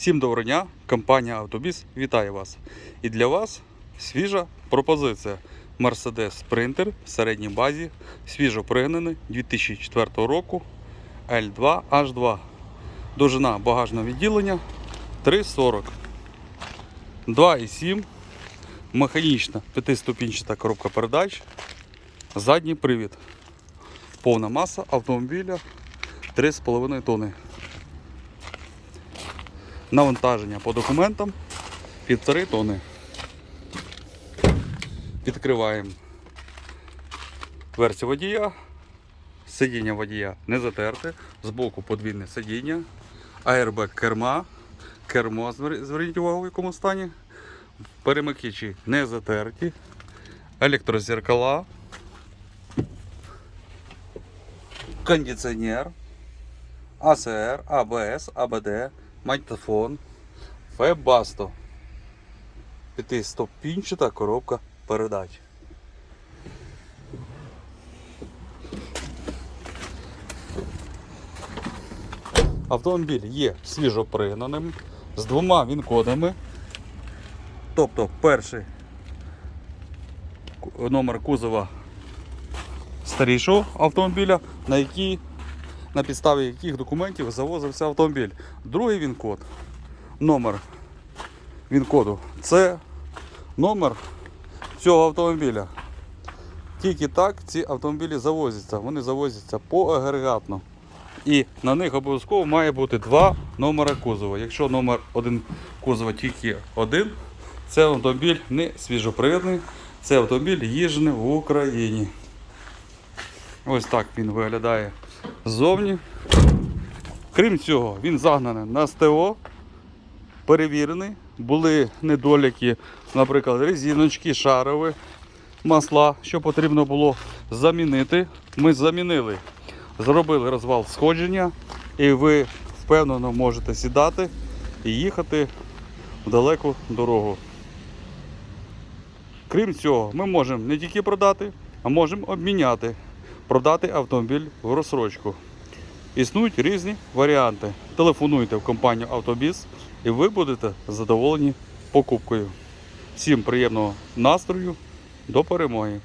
Всім доброго дня, компанія Автобіс вітає вас. І для вас свіжа пропозиція. Mercedes Sprinter в середній базі, свіжо пригнаний 2004 року L2 H2. Довжина багажного відділення 3,40. 2,7. Механічна п'ятиступінчата коробка передач. Задній привід. Повна маса автомобіля 3,5 тонни. Навантаження по документам півтори тонни. Відкриваємо версію водія. Сидіння водія не затерте. Збоку подвійне сидіння. Аербек керма. Кермо, зверніть увагу, в якому стані. Перемикачі не затерті. Електрозеркала. Кондиціонер. АСР, АБС, АБД, магнітофон, Фебасто. П'ятиступінчата коробка передач. Автомобіль є свіжопригнаним з двома він-кодами. Тобто перший номер кузова старішого автомобіля, на який на підставі яких документів завозився автомобіль. Другий він-код, номер він-коду це номер цього автомобіля. Тільки так ці автомобілі завозяться. Вони завозяться поагрегатно. І на них обов'язково має бути два номера кузова. Якщо номер один кузова тільки один, це автомобіль не свіжопривідний, це автомобіль їжджений в Україні. Ось так він виглядає ззовні. Крім цього, він загнаний на СТО, перевірений. Були недоліки, наприклад, резиночки, шарові, масла, що потрібно було замінити. Ми замінили, зробили розвал сходження, і ви впевнено можете сідати і їхати в далеку дорогу. Крім цього, ми можемо не тільки продати, а можемо обміняти, продати автомобіль в розсрочку. Існують різні варіанти. Телефонуйте в компанію Автобіс і ви будете задоволені покупкою. Всім приємного настрою, до перемоги!